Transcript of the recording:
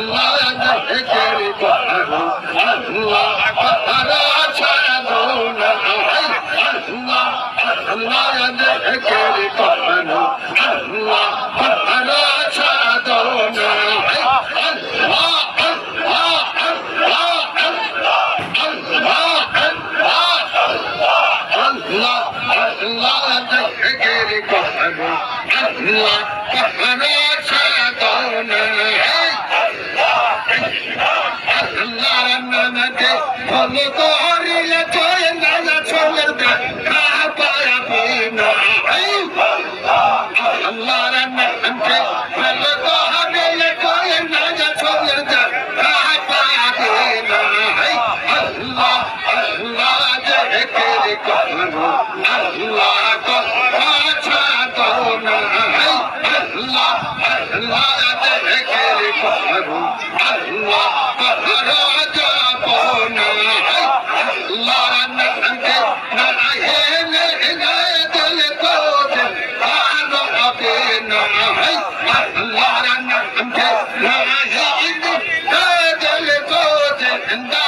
আল্লাহ একের পাহাড় আল্লাহ পাহাড় ছাড়া না আল্লাহ আল্লাহ একের পাহাড় আল্লাহ পাহাড় ছাড়া না আল্লাহ Allah अल and